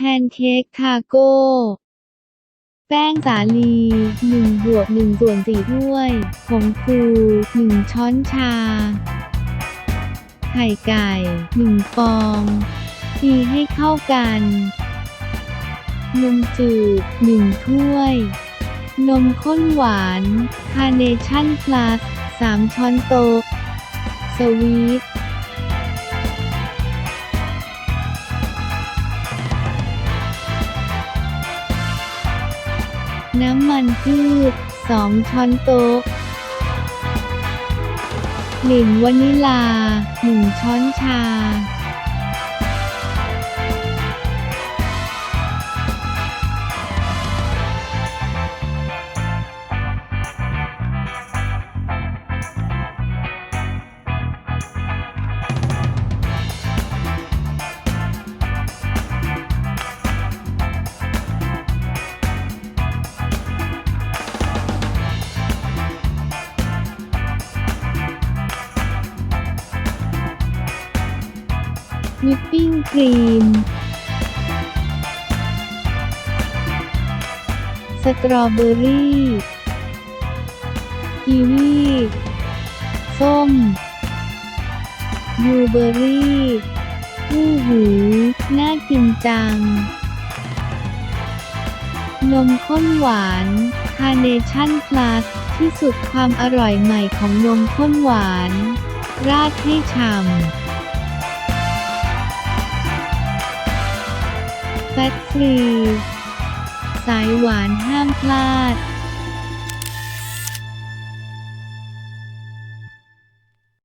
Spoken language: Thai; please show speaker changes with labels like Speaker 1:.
Speaker 1: แพนเค้กคาโก้ แป้งสาลี1บวก1ส่วน4ถ้วยผงฟู1 ช้อนชา ไข่ไก่ 1 ฟองตีให้เข้ากัน นมจืด 1 ถ้วย นมข้นหวาน คาเนชั่นพลัส 3 ช้อนโต๊ะสวีท น้ำมันพืช 2 ช้อนโต๊ะ กลิ่นวานิลา 1 ช้อนชา วิปปิ้งครีม สตรอเบอรี่กีวีส้มบลูเบอรี่อู้หู น่ากินจัง นมข้นหวานคาเนชั่นพลัสที่สุดความอร่อยใหม่ของนมข้นหวาน ราดให้ฉ่ำ แฟตฟรี สายหวานห้ามพลาด